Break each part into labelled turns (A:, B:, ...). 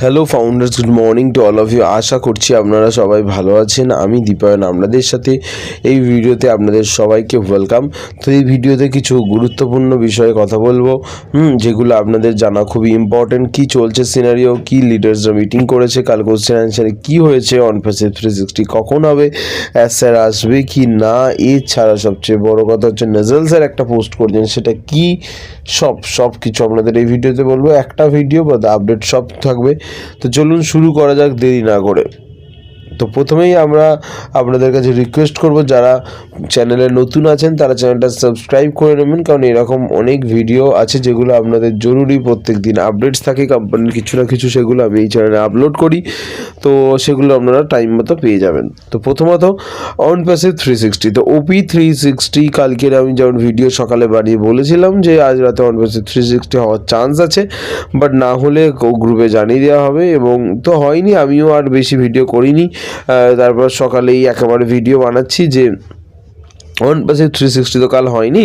A: Hello founders good morning to all of you আশা করছি আপনারা সবাই ভালো আছেন। আমি দীপায়ন, আপনাদের সাথে এই ভিডিওতে আপনাদের সবাইকে ওয়েলকাম তো এই ভিডিওতে কিছু গুরুত্বপূর্ণ বিষয়ে কথা বলব। হুম, যেগুলো আপনাদের জানা খুবই ইম্পর্টেন্ট কী চলছে সিনারিও কী লিডার্সরা মিটিং করেছে, কাল কোশ্চেন অ্যান্সারে কী হয়েছে অন ফেসে থ্রি সিক্সটি কখন হবে অ্যাজ স্যার আসবে কি না, এছাড়া সবচেয়ে বড় কথা হচ্ছে নাজাল স্যার একটা পোস্ট করছেন, সেটা কি, সব সব কিছু আপনাদের এই ভিডিওতে বলব। একটা ভিডিও বা আপডেট সব থাকবে। তো চলুন শুরু করা যাক দেরি না করে। তো প্রথমেই আমরা আপনাদের কাছে রিকোয়েস্ট করব, যারা চ্যানেলে নতুন আছেন, তারা চ্যানেলটা সাবস্ক্রাইব করে নেবেন, কারণ এরকম অনেক ভিডিও আছে যেগুলো আপনাদের জরুরি প্রত্যেক দিন আপডেটস থাকে কোম্পানির কিছু না কিছু সেগুলো আমি এই চ্যানেলে আপলোড করি, তো সেগুলো আপনারা টাইম মতো পেয়ে যাবেন। তো প্রথমত অন প্যাসিভ থ্রি সিক্সটি তো ওপি থ্রি সিক্সটি কালকের আমি যেমন ভিডিও সকালে বানিয়ে বলেছিলাম যে, আজ রাতে অন প্যাসিভ থ্রি সিক্সটি হওয়ার চান্স আছে বাট না হলে গ্রুপে জানিয়ে দেওয়া হবে, এবং তো হয়নি, আমিও আর বেশি ভিডিও করিনি তারপর সকালেই একেবারে ভিডিও বানাচ্ছি যে ওয়ান পাশে থ্রি সিক্সটি তো কাল হয়নি।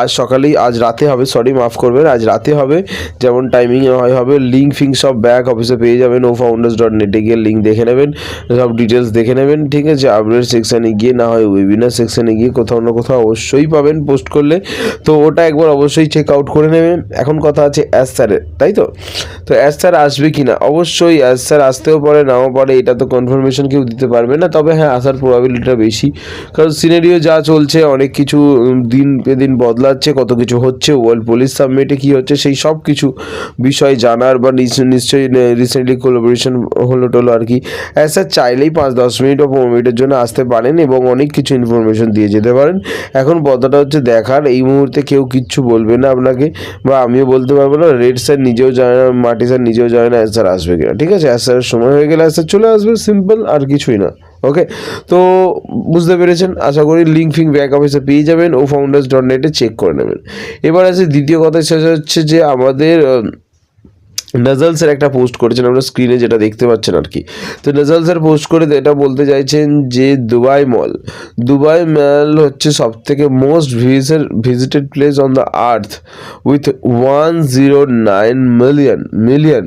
A: আজ সকালেই, আজ রাতে হবে সরি মাফ করবেন, আজ রাতে হবে। যেমন টাইমিং হয়, হবে লিঙ্ক ফিঙ্ক সব ব্যাক অফিসে পেয়ে যাবেন ও ফাউন্ডার্স ডট নেটে গিয়ে লিঙ্ক দেখে নেবেন, সব ডিটেলস দেখে নেবেন, ঠিক আছে? আপডেট সেকশানে গিয়ে, না হয় ওয়েবিনার সেকশানে গিয়ে কোথাও না কোথাও অবশ্যই পাবেন পোস্ট করলে। তো ওটা একবার অবশ্যই চেক আউট করে নেবেন। এখন কথা আছে অ্যাস স্যারের তাই তো? তো অ্যাস স্যার আসবে কি না অবশ্যই অ্যাস স্যার আসতেও পারে, নাও পারে, এটা তো কনফার্মেশন কেউ দিতে পারবে না। তবে হ্যাঁ আসার প্রবাবিলিটিটা বেশি। কারণ সিনারিও যা চলছে অনেক কিছু দিন পে দিন বদলাচ্ছে, কত কিছু হচ্ছে, ওয়ার্ল্ড পুলিশ সাবমিটে কী হচ্ছে, সেই সব কিছু বিষয় জানার বা নিশ্চয়- নিশ্চয়ই রিসেন্টলি কোলাবোরেশন হলো টলো আর কি। অ্যাজ স্যার চাইলেই পাঁচ, দশ মিনিট বা পনেরো মিনিটের জন্য আসতে পারেন এবং অনেক কিছু ইনফরমেশন দিয়ে যেতে পারেন। এখন কথাটা হচ্ছে দেখার, এই মুহূর্তে কেউ কিচ্ছু বলবে না আপনাকে বা আমিও বলতে পারব না রেড স্যার নিজেও জানে না, মাটি স্যার নিজেও জানে না স্যার আসবে কিনা, ঠিক আছে? স্যারের সময় হয়ে গেলে স্যার চলে আসবে সিম্পল আর কিছুই না। ওকে তো বুঝতে পেরেছেন, আশা করি লিঙ্ক ফিঙ্ক ব্যাক অফিসে পেয়ে যাবেন, ও ফাউন্ডার্স ডট নেটে চেক করে নেবেন। এবার আছে দ্বিতীয় কথা শেষ হচ্ছে যে আমাদের নাজালসের একটা পোস্ট করেছেন, আমরা স্ক্রিনে যেটা দেখতে পাচ্ছেন আর কি। তো নাজালসের পোস্ট করে এটা বলতে চাইছেন যে দুবাই মল দুবাই মল হচ্ছে সব থেকে most visited visited place on the earth with one zero nine million million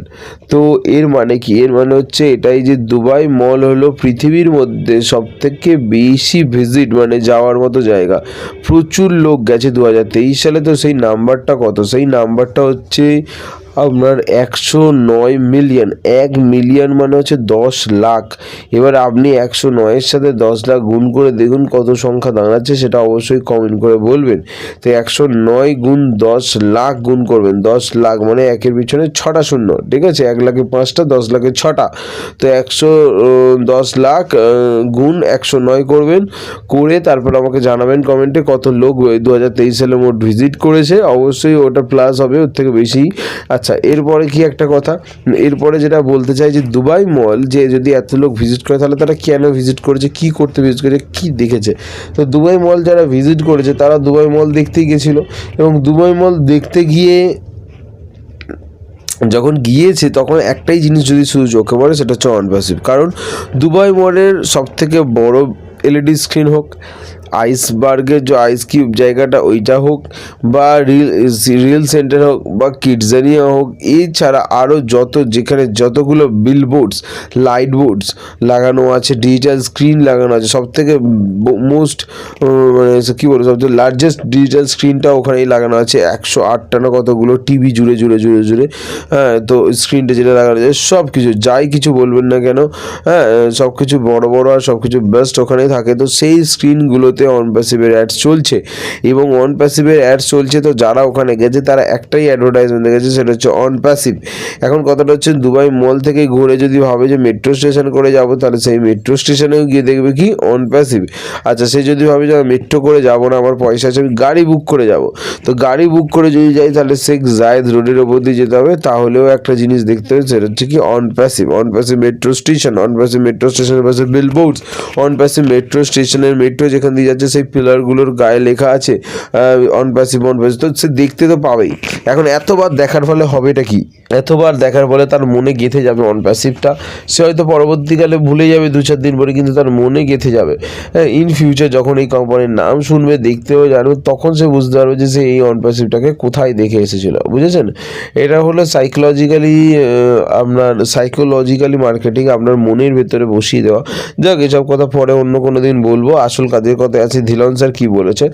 A: তো এর মানে কি? এর মানে হচ্ছে এটাই যে দুবাই মল হলো পৃথিবীর মধ্যে সব থেকে বেশি ভিজিট মানে যাওয়ার মতো জায়গা। প্রচুর লোক গেছে দু হাজার তেইশ সালে, তো সেই নাম্বারটা কত? সেই নাম্বারটা হচ্ছে আপনার একশো নয় মিলিয়ন এক মিলিয়ন মানে হচ্ছে দশ লাখ। এবার আপনি একশো নয়ের সাথে দশ লাখ গুণ করে দেখুন কত সংখ্যা দাঁড়াচ্ছে, সেটা অবশ্যই কমেন্ট করে বলবেন। তো একশো নয় গুণ দশ লাখ গুণ করবেন। দশ লাখ মানে একের পিছনে ছটা শূন্য, ঠিক আছে? এক লাখে পাঁচটা, দশ লাখে ছটা। তো একশো দশ লাখ গুণ একশো নয় করবেন। করে তারপর আমাকে জানাবেন কমেন্টে কত লোক দু হাজার তেইশ সালে মোট ভিজিট করেছে। অবশ্যই ওটা প্লাস হবে, ওর থেকে বেশি। আচ্ছা এরপরে কি একটা কথা? এরপরে যেটা বলতে চাই যে দুবাই মল যে যদি এত লোক ভিজিট করে, তাহলে তারা কেন ভিজিট করেছে? কি করতে ভিজিট করেছে? কি দেখেছে? তো দুবাই মল যারা ভিজিট করেছে, তারা দুবাই মল দেখতেই গেছিল এবং দুবাই মল দেখতে গিয়ে যখন গিয়েছে, তখন একটাই জিনিস যদি শুধু চোখে পড়ে, সেটা হচ্ছে অনপ্যাসিভ কারণ দুবাই মলের সব থেকে বড় এলইডি স্ক্রিন হোক আইসবার্গের যে আইস কিউব জায়গাটা, ওইটা হোক বা রিল রিল সেন্টার হোক বা কিডজানিয়া হোক এছাড়া আরও যত, যেখানে যতগুলো বিলবোর্ডস লাইট বোর্ডস লাগানো আছে ডিজিটাল স্ক্রিন লাগানো আছে সব থেকে মোস্ট মানে কী বলব সবচেয়ে লার্জেস্ট ডিজিটাল স্ক্রিনটা ওখানেই লাগানো আছে, একশো আটটা না কতগুলো টিভি জুড়ে জুড়ে জুড়ে জুড়ে হ্যাঁ তো স্ক্রিনটা যেটা লাগানো আছে সব কিছু যাই কিছু বলবেন না কেন হ্যাঁ সব কিছু বড় বড় আর সব কিছু বেস্ট ওখানেই থাকে, তো সেই স্ক্রিনগুলোতে অন প্যাসিভের অ্যাডস চলছে এবং অন প্যাসিভের অ্যাডস চলছে তো যারা ওখানে গেছে তারা একটাই অ্যাডভার্টাইজমেন্ট দেখেছে, সেটা হচ্ছে অন প্যাসিভ এখন কথাটা হচ্ছে দুবাই মল থেকে ঘুরে যদি ভাবে যে মেট্রো স্টেশন করে যাব, তাহলে সেই মেট্রো স্টেশনেও গিয়ে দেখবে কি অন প্যাসিভ আচ্ছা সে যদি ভাবে যে মেট্রো করে যাব না, আমার পয়সা আছে, আমি গাড়ি বুক করে যাব। তো গাড়ি বুক করে যদি যাই, তাহলে শেখ জায়েদ রোডের ওপর দিয়ে যেতে হবে, তাহলেও একটা জিনিস দেখতে হবে, সেটা হচ্ছে কি Onpassive Onpassive metro station Onpassive metro স্টেশনের পাশে বিলবোর্ডস অন প্যাসিভ মেট্রো স্টেশনের মেট্রো যেখান দিয়ে যাচ্ছে সেই পিলারগুলোর গায়ে লেখা আছে অন প্যাসিভ অন প্যাসিভ তো সে দেখতে তো পাবেই। এখন এতবার দেখার ফলে হবেটা কি? এতবার দেখার ফলে তার মনে গেঁথে যাবে অন প্যাসিভটা সে হয়তো পরবর্তীকালে ভুলে যাবে দু চার দিন পরে, কিন্তু তার মনে গেঁথে যাবে। ইন ফিউচার যখন এই কোম্পানির নাম শুনবে, দেখতেও জানবে তখন সে বুঝতে পারবে যে সে এই অন প্যাসিভটাকে কোথায় দেখে এসেছিল, বুঝেছেন? এটা হলো সাইকোলজিক্যালি আপনার সাইকোলজিক্যালি মার্কেটিং আপনার মনের ভেতরে বসিয়ে দেওয়া। যাক, এসব কথা পরে অন্য কোনো দিন বলব। আসল কাজের কথা আছে। ধিলন স্যার কী বলেছে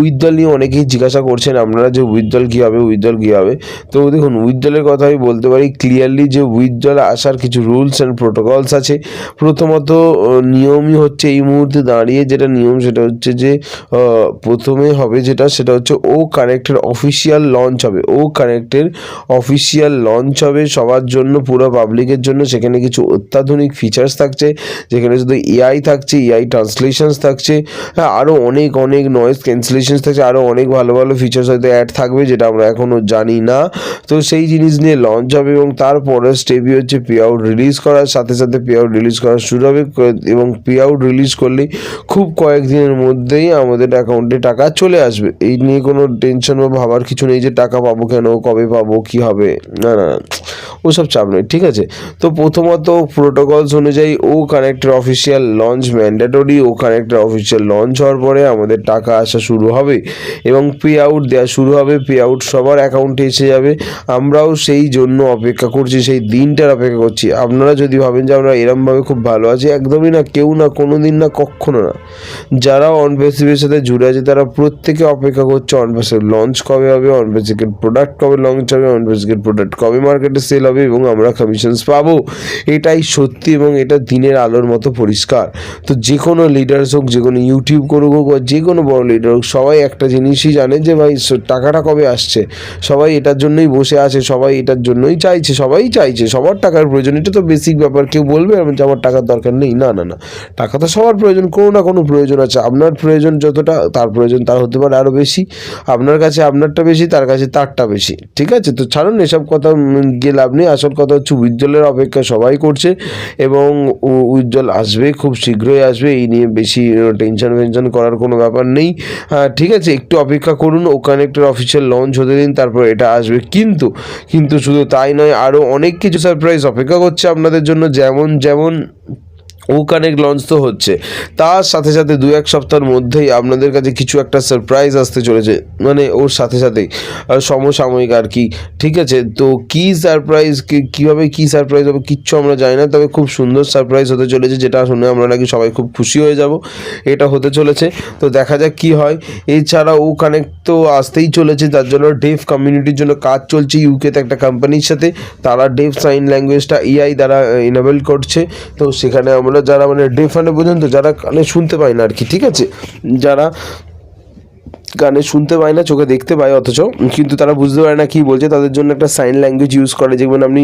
A: উইথডল নিয়ে অনেকেই জিজ্ঞাসা করছেন আপনারা যে উইথডল কী হবে উইথডল কী হবে। তো দেখুন উইথডলের কথা আমি বলতে পারি ক্লিয়ারলি যে উইথডল আসার কিছু রুলস অ্যান্ড প্রোটোকলস আছে। প্রথমত নিয়মই হচ্ছে এই মুহূর্তে দাঁড়িয়ে যেটা নিয়ম, সেটা হচ্ছে যে প্রথমে হবে যেটা, সেটা হচ্ছে ও কানেক্টের অফিসিয়াল লঞ্চ হবে। ও কানেক্টের অফিসিয়াল লঞ্চ হবে সবার জন্য, পুরো পাবলিকের জন্য। সেখানে কিছু অত্যাধুনিক ফিচার্স থাকছে, যেখানে শুধু এআই থাকছে এআই ট্রান্সলেশনস থাকছে আরও অনেক অনেক নয়েজ ক্যান্সেলেশনস থাকছে আরও অনেক ভালো ভালো ফিচার্স হয়তো অ্যাড থাকবে যেটা আমরা এখনও জানি না। তো সেই জিনিস নিয়ে লঞ্চ হবে এবং তারপরে স্টেপই হচ্ছে পে আউট রিলিজ করার সাথে সাথে পে আউট রিলিজ করা শুরু হবে এবং পে আউট রিলিজ করলেই খুব কয়েকদিনের মধ্যেই আমাদের অ্যাকাউন্টে টাকা চলে আসবে। এই নিয়ে কোনো টেনশন বা ভাবার কিছু নেই যে টাকা পাবো কেন কবে পাবো কি হবে না না, ওসব চাপ নেই ঠিক আছে? তো প্রথমত প্রোটোকলস অনুযায়ী ও কানেক্টের অফিসিয়াল লঞ্চ ম্যান্ডেটরি ও কানেক্টের অফিসিয়াল লঞ্চ হওয়ার পরে আমাদের টাকা আসা শুরু হবে এবং পে আউট দেওয়া শুরু হবে। পে আউট সবার অ্যাকাউন্টে এসে যাবে। আমরাও সেই জন্য অপেক্ষা করছি, সেই দিনটার অপেক্ষা করছি। আপনারা যদি ভাবেন যে আমরা এরমভাবে খুব ভালো আছি, একদমই না, কেউ না কোনো দিন না কখনো না। যারা অনপেসিভের সাথে জুড়ে আছে, তারা প্রত্যেকে অপেক্ষা করছে অনপেসিভ লঞ্চ কবে হবে অনপেসিভের প্রোডাক্ট কবে লঞ্চ হবে অনপেসিভের প্রোডাক্ট কবে মার্কেটে সেল হবে এবং আমরা কমিশনস পাবো। এটাই সত্যি এবং এটা দিনের আলোর মতো পরিষ্কার। তো যে কোনো লিডার্স হোক যে কোনো ইউটিউব করুক হোক যে কোনো বড় লিডার হোক, সবাই একটা জিনিসই জানে যে ভাই টাকাটা কবে আসছে। সবাই এটার জন্যই বসে আছে, সবাই এটার জন্যই চাইছে, সবাই চাইছে, সবার টাকার প্রয়োজন। এটা তো বেসিক ব্যাপার, কেউ বলবে যে আমার টাকার দরকার নেই। না না না। টাকা তো সবার প্রয়োজন, কোনো না কোনো প্রয়োজন আছে। আপনার প্রয়োজন যতটা, তার প্রয়োজন তার হতে পারে আরও বেশি। আপনার কাছে আপনারটা বেশি, তার কাছে তারটা বেশি। ঠিক আছে? তো ছাড়ুন, এসব কথা গিয়ে লাভ নেই। আসল কথা হচ্ছে উজ্জ্বলের অপেক্ষা সবাই করছে এবং উজ্জ্বল আসবে, খুব শীঘ্রই আসবে। এই নিয়ে বেশি টেনশন ফেনশন করার কোনো ব্যাপার নেই। ঠিক আছে, একটু অপেক্ষা করুন, ও কানেক্টের অফিসিয়াল লঞ্চ হতে দিন, তারপর এটা আসবে। কিন্তু কিন্তু শুধু তাই নয় আরও অনেক কিছু সারপ্রাইজ অপেক্ষা করছে আপনাদের জন্য, যেমন যেমন ও কানেক্ট লঞ্চ তো হচ্ছে। তার সাথে সাথে দু এক সপ্তাহের মধ্যেই আপনাদের কাছে কিছু একটা সারপ্রাইজ আসতে চলেছে। মানে ওর সাথে সাথেই। সমসাময়িক আর কি। ঠিক আছে? তো কী সারপ্রাইজ কীভাবে কী সারপ্রাইজ হবে কিচ্ছু আমরা জানি না। তবে খুব সুন্দর সারপ্রাইজ হতে চলেছে, যেটা শুনে আমরা নাকি সবাই খুব খুশি হয়ে যাব। এটা হতে চলেছে। তো দেখা যাক কি হয়। এছাড়া ও কানেক্ট তো আসতেই চলেছে। তার জন্য ডেফ কমিউনিটির জন্য কাজ চলছে ইউকেতে একটা কোম্পানির সাথে। তারা ডেফ সাইন ল্যাঙ্গুয়েজটা এআই দ্বারা ইনেবল করছে। তো সেখানে আমরা যারা মানে ডেফ মানে বুঝুন তো যারা কানে শুনতে পায় না আর কি, ঠিক আছে? যারা কানে শুনতে পায় না, চোখে দেখতে পায় অথচ, কিন্তু তারা বুঝতে পারে না কি বলছে, তাদের জন্য একটা সাইন ল্যাঙ্গুয়েজ ইউজ করে। যেমন আপনি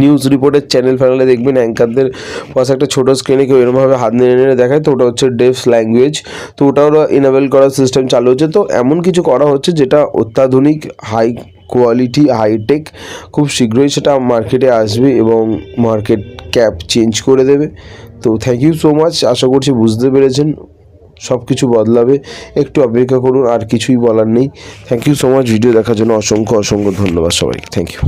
A: নিউজ রিপোর্টের চ্যানেল ফ্যানেলে দেখবেন অ্যাঙ্কারদের পাশে একটা ছোটো স্ক্রিনে কেউ এরমভাবে হাত নেড়ে নেড়ে দেখায়, তো ওটা হচ্ছে ডেফস ল্যাঙ্গুয়েজ তো ওটা ওরা ইনেবল করার সিস্টেম চালু হচ্ছে। তো এমন কিছু করা হচ্ছে যেটা অত্যাধুনিক হাই কোয়ালিটি হাইটেক খুব শীঘ্রই সেটা মার্কেটে আসবে এবং মার্কেট ক্যাপ চেঞ্জ করে দেবে। তো থ্যাংক ইউ সো মাচ আশা করছি বুঝতে পেরেছেন। সব কিছু বদলাবে। একটু অপেক্ষা করুন, আর কিছুই বলার নেই। Thank you so much video দেখার জন্য অসংখ্য অসংখ্য ধন্যবাদ সবাই থ্যাংক ইউ